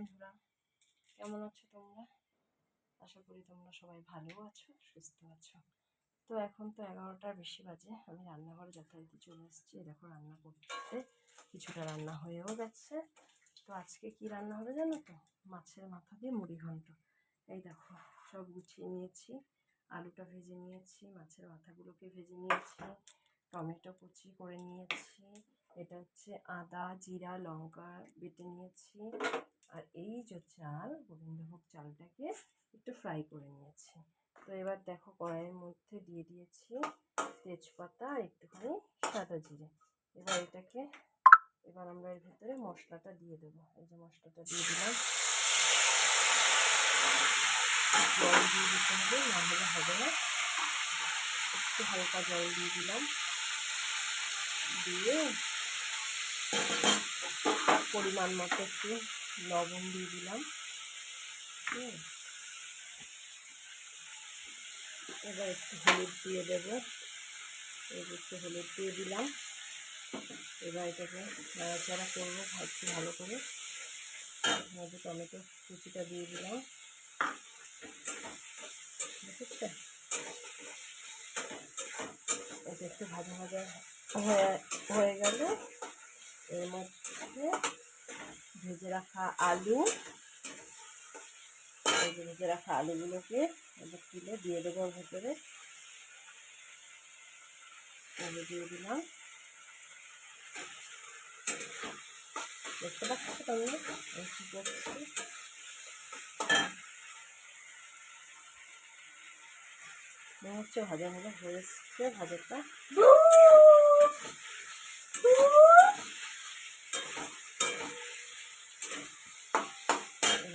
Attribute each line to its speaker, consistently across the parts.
Speaker 1: বন্ধুরা, কেমন আছো তোমরা? আশা করি তোমরা সবাই ভালো আছো, সুস্থ আছো। তো এখন তো এগারোটার বেশি বাজে, আমি রান্নাঘরে যথারীতি চলে এসেছি। দেখো রান্না করতে, কিছুটা রান্না হয়েও গেছে। তো আজকে কি রান্না হবে জানো তো? মাছের মাথা দিয়ে মুড়ি ঘন্ট। এই দেখো, সব গুছিয়ে নিয়েছি, আলুটা ভেজে নিয়েছি, মাছের মাথাগুলোকে ভেজে নিয়েছি, টমেটো কুচি করে নিয়েছি, এটা হচ্ছে আদা, জিরা, লঙ্কা বেটে নিয়েছি যে চাল, গোবিন্দভোগ চালটাকে একটু ফ্রাই করে নিয়েছি। তো এবার দেখো কড়াইয়ের মধ্যে দিয়ে দিয়েছি তেজপাতা আর একটুখানি সাদা জিরে। এবার এটাকে, এবার আমরা এর ভিতরে মশলাটা দিয়ে দেবো। এই যে মশলাটা দিয়ে দিলাম। জল দিয়ে দিতে হবে নাহলে হবে না। একটু হালকা জল দিয়ে দিলাম। দিয়ে পরিমাণ মতো একটু লবণ দিয়ে দিলাম। এবার একটু হলুদ দিয়ে দেবো। এবার একটু হলুদ দিয়ে দিলাম। এবার এটাকে নাড়াচাড়া করব একটু ভালো করে। মধ্যে টমেটো কুচিটা দিয়ে দিলাম। বুঝতে এটা একটু ভাজা ভাজা হয়ে হয়ে গেলে এর মধ্যে ভেজে রাখা আলু। ভেজে রাখা আলুগুলোকে এবার তুলে দিয়ে দেবো ভেতরে। দিয়ে দিলাম। দেখতে পাচ্ছ কী করছি? মনে হচ্ছে ভাজা ভাজা হয়ে এসছে ভাজাটা।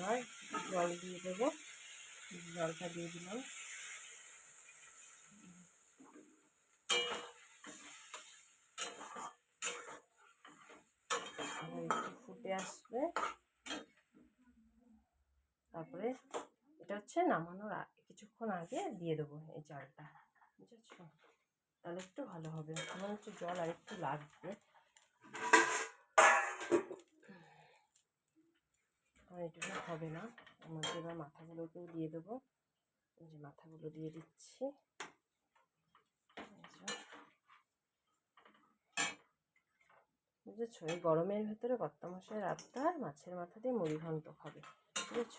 Speaker 1: এবার জল দিয়ে দেবো। জলটা দিয়ে দিলাম। ফুটে আসবে। তারপরে এটা হচ্ছে নামানোর কিছুক্ষণ আগে দিয়ে দেবো এই চালটা বুঝেছ? তাহলে একটু ভালো হবে। মনে হচ্ছে জল আর একটু লাগবে। আর এটুকু হবে না। এর এবার মাথাগুলোকেও দিয়ে দেবো। এই যে মাথাগুলো দিয়ে দিচ্ছি। বুঝেছ? এই গরমের ভেতরে কর্তা মশাই রাতটার মাছের মাথা দিয়ে মুড়ি ঘন্ট খাবে। বুঝেছ?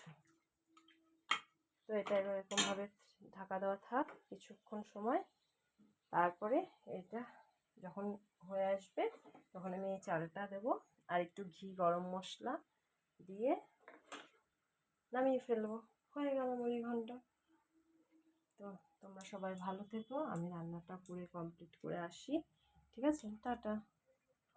Speaker 1: তো এটা এরকমভাবে ঢাকা দেওয়া থাক কিছুক্ষণ সময়। তারপরে এটা যখন হয়ে আসবে, তখন আমি এই চালটা দেবো। আর একটু ঘি, গরম মশলা দিয়ে নামিয়ে ফেলব। হয়ে গেল মুড়ি ঘন্ট। তো তোমরা সবাই ভালো থেকো। আমি রান্নাটা পুরে কমপ্লিট করে আসি। ঠিক আছে? টাটা।